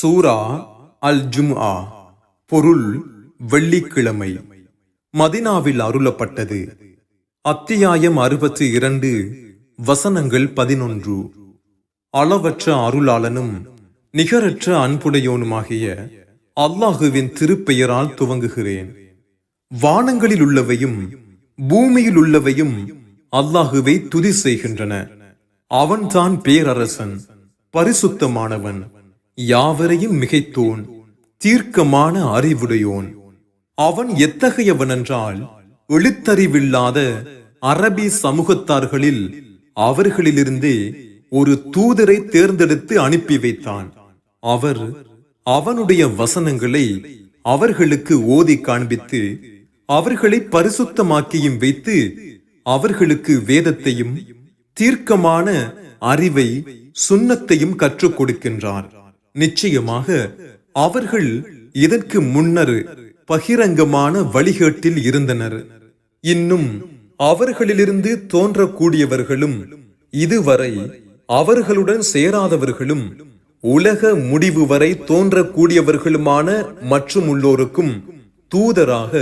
சூரா அல் ஜும்ஆ பொருள் வெள்ளிக்கிழமை. மதினாவில் அருளப்பட்டது. அத்தியாயம் அறுபத்தி இரண்டு வசனங்கள் பதினொன்று. அளவற்ற அருளாளனும் நிகரற்ற அன்புடையோனுமாகிய அல்லாஹுவின் திருப்பெயரால் துவங்குகிறேன். வானங்களில் உள்ளவையும் பூமியில் உள்ளவையும் அல்லாஹுவை துதி செய்கின்றன. அவன்தான் பேரரசன் பரிசுத்தமானவன். யாவரையும் மிகைத்தோன் தீர்க்கமான அறிவுடையோன். அவன் எத்தகையவனென்றால் எழுத்தறிவில்லாத அரபி சமூகத்தார்களில் அவர்களிலிருந்தே ஒரு தூதரை தேர்ந்தெடுத்து அனுப்பி வைத்தான். அவர் அவனுடைய வசனங்களை அவர்களுக்கு ஓதி காண்பித்து அவர்களை பரிசுத்தமாக்கியும் வைத்து அவர்களுக்கு வேதத்தையும் தீர்க்கமான அறிவை சுண்ணத்தையும் கற்றுக் கொடுக்கின்றார். நிச்சயமாக அவர்கள் இதற்கு முன்னர் பகிரங்கமான வழிகேட்டில் இருந்தனர். இன்னும் அவர்களிலிருந்து தோன்றக்கூடியவர்களும் இதுவரை அவர்களுடன் சேராதவர்களும் உலக முடிவு வரை தோன்றக்கூடியவர்களுமான மற்றும் உள்ளோருக்கும் தூதராக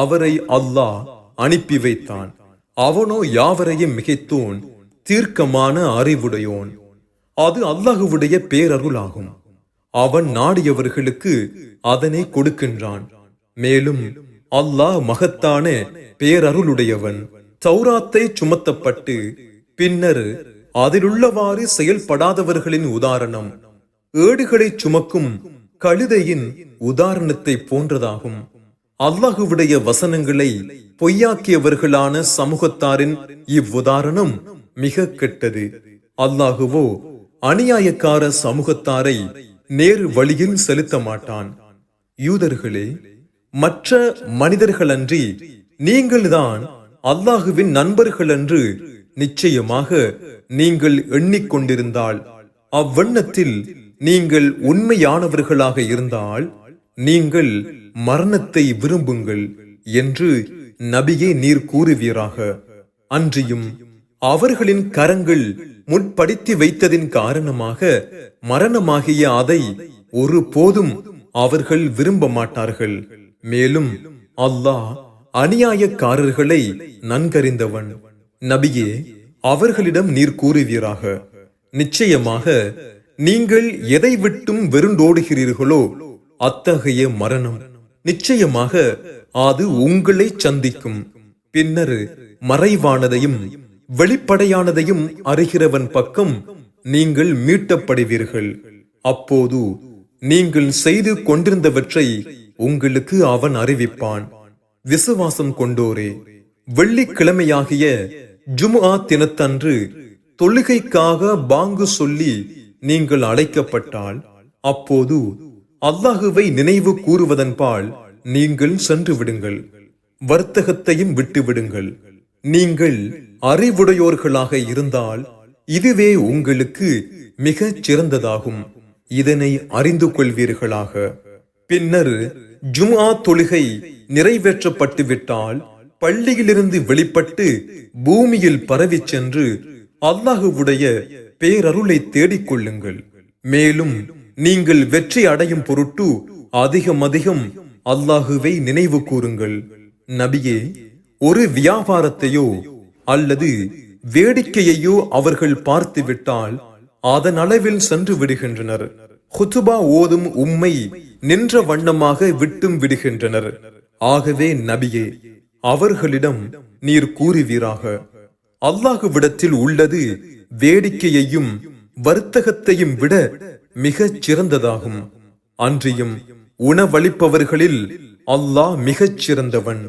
அவரை அல்லாஹ் அனுப்பி வைத்தான். அவனோ யாவரையும் மிகைத்தோன் தீர்க்கமான அறிவுடையோன். அது அல்லாஹுவுடைய பேரருளாகும். அவன் நாடியவர்களுக்கு அதனை கொடுக்கின்றான். மேலும் அல்லாஹ் மகத்தான பேரருளுடையவன் சௌராத்தை சுமத்தப்பட்டு பின்னர் அதிலுள்ளவாறு செயல்படாதவர்களின் உதாரணம் ஏடுகளை சுமக்கும் கழுதையின் உதாரணத்தை போன்றதாகும். அல்லாஹுவுடைய வசனங்களை பொய்யாக்கியவர்களான சமூகத்தாரின் இவ்வுதாரணம் மிக கெட்டது. அல்லாஹுவோ அநியாயக்கார சமூகத்தாரை நேர் வழியில் செலுத்த மாட்டான் யூதர்களே மற்ற மனிதர்களன்றி நீங்கள்தான் அல்லாஹுவின் நண்பர்கள் என்று நிச்சயமாக நீங்கள் எண்ணிக்கொண்டிருந்தால் அவ்வண்ணத்தில் நீங்கள் உண்மையானவர்களாக இருந்தால் நீங்கள் மரணத்தை விரும்புங்கள் என்று நபியே நீர் கூறுவீராக. அன்றியும் அவர்களின் கரங்கள் முற்படுத்தி வைத்ததின் காரணமாக மரணமாகிய அதை ஒரு போதும் அவர்கள் விரும்ப மாட்டார்கள். மேலும் அல்லாஹ் அநியாயக்காரர்களை நன்கறிந்தவன். நபியே அவர்களிடம் நீர் கூறுவீராக. நிச்சயமாக நீங்கள் எதை விட்டும் வெருண்டோடுகிறீர்களோ அத்தகைய மரணம் நிச்சயமாக அது உங்களை சந்திக்கும். பின்னர் மறைவானதையும் வெளிப்படையானதையும் அறிகிறவன் பக்கம் நீங்கள் மீட்டப்படுவீர்கள். அப்போது நீங்கள் செய்து கொண்டிருந்தவற்றை உங்களுக்கு அவன் அறிவிப்பான். விசுவாசம் கொண்டோரே வெள்ளிக்கிழமையாகிய ஜுமுஆ தினத்தன்று தொழுகைக்காக பாங்கு சொல்லி நீங்கள் அழைக்கப்பட்டால் அப்போது அல்லாஹுவை நினைவு கூறுவதன்பால் நீங்கள் சென்று விடுங்கள். வர்த்தகத்தையும் விட்டுவிடுங்கள். நீங்கள் அறிவுடையோர்களாக இருந்தால் இதுவே உங்களுக்கு மிகச் சிறந்ததாகும். இதனை அறிந்து கொள்வீர்களாக பின்னர் ஜும்ஆ தொழுகை நிறைவேற்றப்பட்டு விட்டால் பள்ளியிலிருந்து வெளிப்பட்டு பூமியில் பரவிச் சென்று அல்லாஹுவுடைய பேரருளை தேடிக் கொள்ளுங்கள் மேலும் நீங்கள் வெற்றி அடையும் பொருட்டு அதிகம் அதிகம் அல்லாஹுவை நினைவு கூறுங்கள். நபியே ஒரு வியாபாரத்தையோ அல்லது வேடிக்கையையோ அவர்கள் பார்த்து விட்டால் அதன் அளவில் சென்று விடுகின்றனர். ஹுத்துபா ஓதும் உம்மை நின்ற வண்ணமாக விட்டும் விடுகின்றனர். ஆகவே நபியே அவர்களிடம் நீர் கூறுவீராக. அல்லாஹுவிடத்தில் உள்ளது வேடிக்கையையும் வர்த்தகத்தையும் விட மிகச் சிறந்ததாகும். அன்றியும் உணவளிப்பவர்களில் அல்லாஹ் மிகச் சிறந்தவன்.